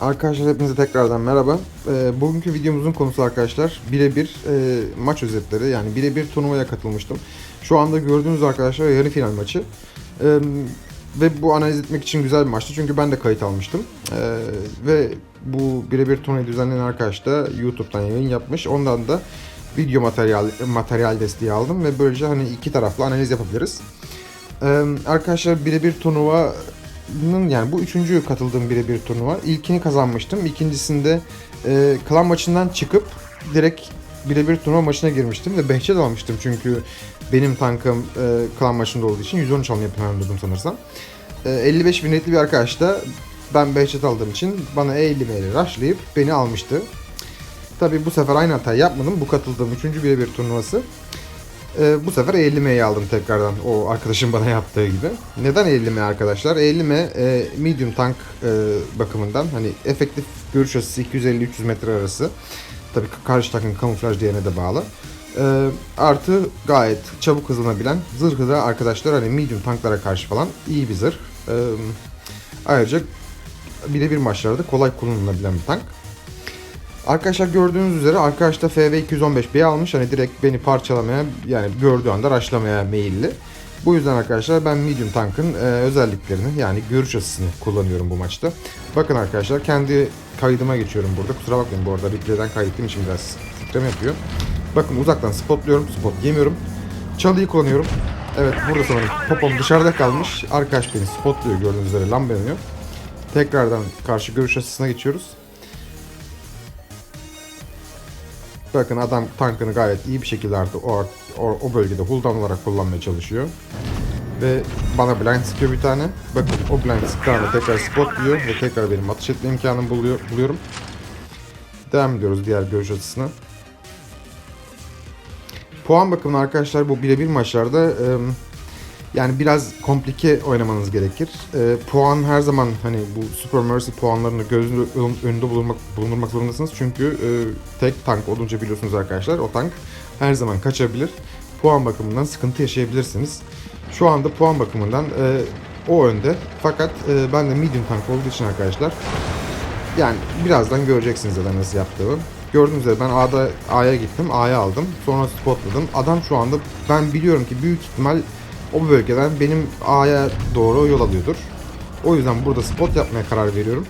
Arkadaşlar hepinize tekrardan merhaba. Ee, bugünkü videomuzun konusu arkadaşlar birebir e, maç özetleri yani birebir turnuvaya katılmıştım. Şu anda gördüğünüz arkadaşlar yarı final maçı. Ee, ve bu analiz etmek için güzel bir maçtı çünkü ben de kayıt almıştım. Ee, ve bu birebir turnuvayı düzenleyen arkadaş da YouTube'dan yayın yapmış. Ondan da video materyal materyal desteği aldım ve böylece hani iki taraflı analiz yapabiliriz. Ee, arkadaşlar birebir turnuvanın yani bu üçüncü katıldığım birebir turnuva. İlkini kazanmıştım. İkincisinde e, klan maçından çıkıp direkt birebir turnuva maçına girmiştim ve behçet almıştım çünkü benim tankım e, klan maçında olduğu için 113 alım yapıyorum durdum sanırsam. E, 55 bin netli bir arkadaş da ben behçet aldığım için bana 50 meyli rushlayıp beni almıştı. Tabi bu sefer aynı hatayı yapmadım. Bu katıldığım 3. birebir turnuvası. Ee, bu sefer 50M'yi aldım tekrardan o arkadaşın bana yaptığı gibi. Neden 50M arkadaşlar? 50M e, medium tank e, bakımından hani efektif görüş açısı 250-300 metre arası. Tabii karşı takım kamuflaj değerine de bağlı. E, artı gayet çabuk hızlanabilen zırhı da arkadaşlar hani medium tanklara karşı falan iyi bir zırh. E, ayrıca birebir maçlarda kolay kullanılabilen bir tank. Arkadaşlar gördüğünüz üzere arkadaş da FV 215B'yi almış. Hani direkt beni parçalamaya yani gördüğü anda raşlamaya meyilli. Bu yüzden arkadaşlar ben medium tankın e, özelliklerini yani görüş açısını kullanıyorum bu maçta. Bakın arkadaşlar kendi kaydıma geçiyorum burada. Kusura bakmayın bu arada replay'den kaydettiğim için biraz titreme yapıyor. Bakın uzaktan spotluyorum. Spot yemiyorum. Çalıyı kullanıyorum. Evet burada sanırım popom dışarıda kalmış. Arkadaş beni spotluyor gördüğünüz üzere lamba yanıyor. Tekrardan karşı görüş açısına geçiyoruz. Bakın adam tankını gayet iyi bir şekilde artık o, o, o bölgede hulldown olarak kullanmaya çalışıyor. Ve bana blind sıkıyor bir tane. Bakın o blind sıktığında tekrar spot diyor ve tekrar benim atış etme imkanımı buluyor, buluyorum. Devam ediyoruz diğer görüş açısına. Puan bakımından arkadaşlar bu birebir maçlarda yani biraz komplike oynamanız gerekir. E, puan her zaman hani bu Super Mercy puanlarını gözünün önünde bulundurmak, bulundurmak zorundasınız. Çünkü e, tek tank olunca biliyorsunuz arkadaşlar o tank her zaman kaçabilir. Puan bakımından sıkıntı yaşayabilirsiniz. Şu anda puan bakımından e, o önde. Fakat e, ben de medium tank olduğu için arkadaşlar yani birazdan göreceksiniz zaten nasıl yaptığımı. Gördüğünüz üzere ben A'da A'ya gittim. A'ya aldım. Sonra spotladım. Adam şu anda ben biliyorum ki büyük ihtimal o bölgeden benim A'ya doğru yol alıyordur. O yüzden burada spot yapmaya karar veriyorum.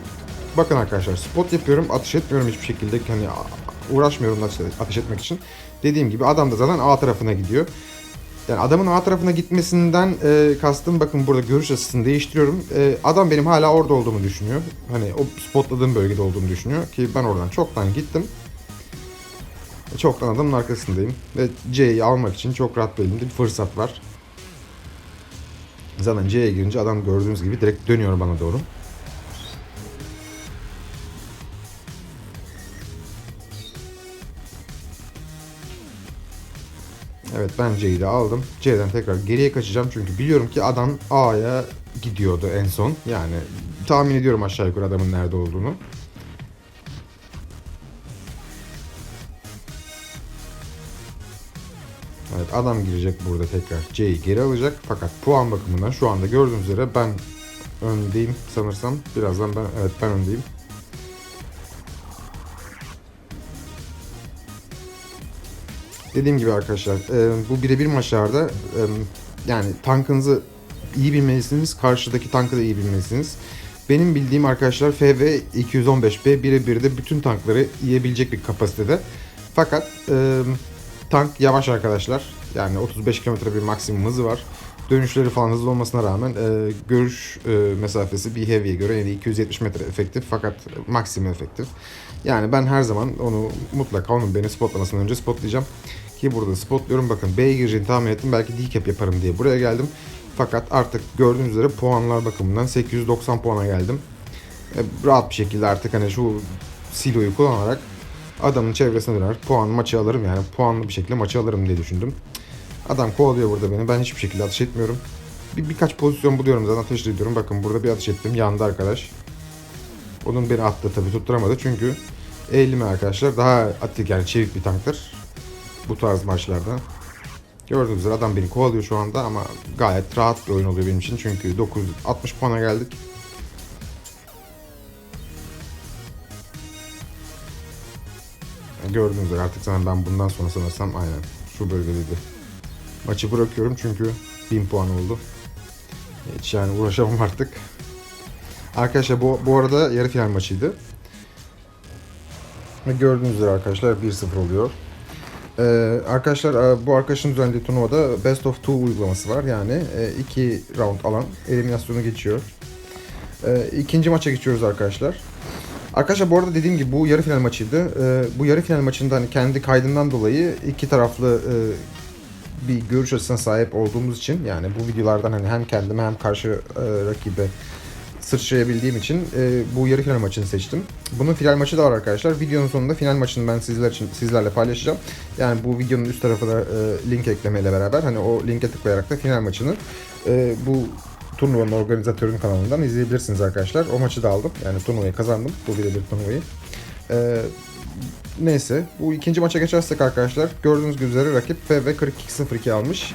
Bakın arkadaşlar spot yapıyorum. Atış etmiyorum hiçbir şekilde. Hani uğraşmıyorum atış etmek için. Dediğim gibi adam da zaten A tarafına gidiyor. Yani adamın A tarafına gitmesinden e, kastım bakın burada görüş açısını değiştiriyorum. E, adam benim hala orada olduğumu düşünüyor. Hani o spotladığım bölgede olduğumu düşünüyor. Ki ben oradan çoktan gittim. Çoktan adamın arkasındayım. Ve C'yi almak için çok rahat bir elimde bir fırsat var. Zaten C'ye girince adam gördüğünüz gibi direkt dönüyor bana doğru. Evet ben C'yi de aldım. C'den tekrar geriye kaçacağım çünkü biliyorum ki adam A'ya gidiyordu en son. Yani tahmin ediyorum aşağı yukarı adamın nerede olduğunu. Evet adam girecek burada tekrar C'yi geri alacak. Fakat puan bakımından şu anda gördüğünüz üzere ben öndeyim sanırsam. Birazdan ben evet ben öndeyim. Dediğim gibi arkadaşlar e, bu birebir maçlarda e, yani tankınızı iyi bilmelisiniz. Karşıdaki tankı da iyi bilmelisiniz. Benim bildiğim arkadaşlar FV 215B birebir de bütün tankları yiyebilecek bir kapasitede. Fakat e, tank yavaş arkadaşlar. Yani 35 km bir maksimum hızı var. Dönüşleri falan hızlı olmasına rağmen e, görüş e, mesafesi bir heavy'ye göre yani 270 metre efektif fakat maksimum efektif. Yani ben her zaman onu mutlaka onun beni spotlamasından önce spotlayacağım. Ki burada spotluyorum bakın B'ye gireceğini tahmin ettim belki decap yaparım diye buraya geldim. Fakat artık gördüğünüz üzere puanlar bakımından 890 puana geldim. E, rahat bir şekilde artık hani şu siloyu kullanarak adamın çevresine döner puan maçı alırım yani puanlı bir şekilde maçı alırım diye düşündüm. Adam kovalıyor burada beni. Ben hiçbir şekilde atış etmiyorum. Bir, birkaç pozisyon buluyorum zaten ateş ediyorum. Bakın burada bir atış ettim. Yandı arkadaş. Onun beni attı tabii tutturamadı çünkü eğilimi arkadaşlar daha atik yani çevik bir tanktır. Bu tarz maçlarda. Gördüğünüz üzere adam beni kovalıyor şu anda ama gayet rahat bir oyun oluyor benim için. Çünkü 960 puana geldik. Gördüğünüz üzere artık zaten ben bundan sonra sanırsam aynen şu bölgedeydi. Maçı bırakıyorum çünkü 1000 puan oldu. Hiç yani uğraşamam artık. Arkadaşlar bu, bu arada yarı final maçıydı. Ve gördüğünüz üzere arkadaşlar 1-0 oluyor. Ee, arkadaşlar e, bu arkadaşın düzenlediği turnuvada Best of Two uygulaması var. Yani e, iki round alan eliminasyonu geçiyor. E, ikinci maça geçiyoruz arkadaşlar. Arkadaşlar bu arada dediğim gibi bu yarı final maçıydı. E, bu yarı final maçında hani kendi kaydından dolayı iki taraflı e, bir görüş açısına sahip olduğumuz için yani bu videolardan hani hem kendime hem karşı e, rakibe sıçrayabildiğim için e, bu yarı final maçını seçtim. Bunun final maçı da var arkadaşlar. Videonun sonunda final maçını ben sizler için sizlerle paylaşacağım. Yani bu videonun üst tarafına link eklemeyle beraber hani o linke tıklayarak da final maçını bu turnuvanın organizatörünün kanalından izleyebilirsiniz arkadaşlar. O maçı da aldım. Yani turnuvayı kazandım. Bu birebir turnuvayı. E, neyse bu ikinci maça geçersek arkadaşlar gördüğünüz üzere rakip FV 4202 almış.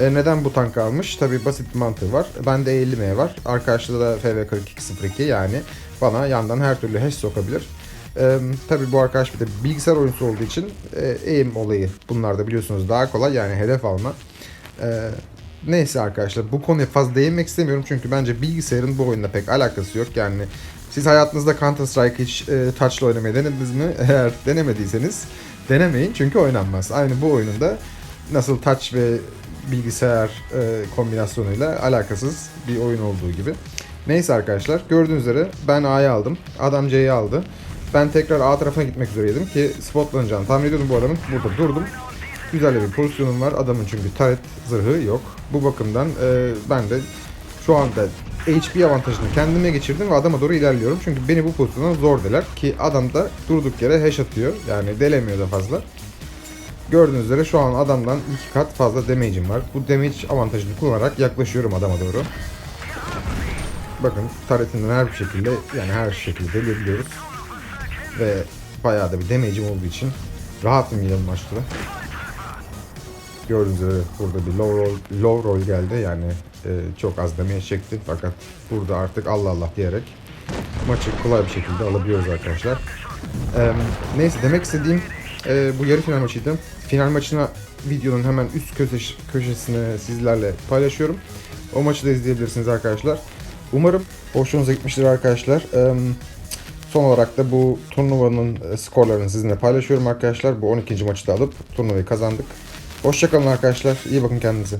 E, neden bu tankı almış? Tabi basit bir mantığı var. Bende 50M var. Arkadaşta da FV 4202 yani bana yandan her türlü hash sokabilir. E, Tabi bu arkadaş bir de bilgisayar oyuncusu olduğu için e, aim olayı bunlarda biliyorsunuz daha kolay yani hedef alma. E, neyse arkadaşlar bu konuya fazla değinmek istemiyorum çünkü bence bilgisayarın bu oyunla pek alakası yok. Yani siz hayatınızda Counter Strike hiç e, touch'la oynamayı denediniz mi? Eğer denemediyseniz denemeyin çünkü oynanmaz. Aynı bu oyununda nasıl touch ve bilgisayar e, kombinasyonuyla alakasız bir oyun olduğu gibi. Neyse arkadaşlar gördüğünüz üzere ben A'yı aldım. Adam C'yi aldı. Ben tekrar A tarafına gitmek üzereydim ki spotlanacağını tahmin ediyordum bu adamın. Burada durdum. Güzel bir pozisyonum var. Adamın çünkü taret zırhı yok. Bu bakımdan e, ben de şu anda HP avantajını kendime geçirdim ve adama doğru ilerliyorum. Çünkü beni bu pozisyona zor deler ki adam da durduk yere hash atıyor. Yani delemiyor da fazla. Gördüğünüz üzere şu an adamdan iki kat fazla damage'im var. Bu damage avantajını kullanarak yaklaşıyorum adama doğru. Bakın taretinden her bir şekilde yani her şekilde delebiliyoruz. Ve bayağı da bir damage'im olduğu için rahatım yine bu. Gördüğünüz üzere burada bir low roll, low roll geldi yani e, çok az damage çekti fakat burada artık Allah Allah diyerek maçı kolay bir şekilde alabiliyoruz arkadaşlar. E, neyse demek istediğim e, bu yarı final maçıydı. Final maçına videonun hemen üst köşe, köşesine sizlerle paylaşıyorum. O maçı da izleyebilirsiniz arkadaşlar. Umarım hoşunuza gitmiştir arkadaşlar. E, son olarak da bu turnuvanın e, skorlarını sizinle paylaşıyorum arkadaşlar. Bu 12. maçı da alıp turnuvayı kazandık. Hoşçakalın arkadaşlar. İyi bakın kendinize.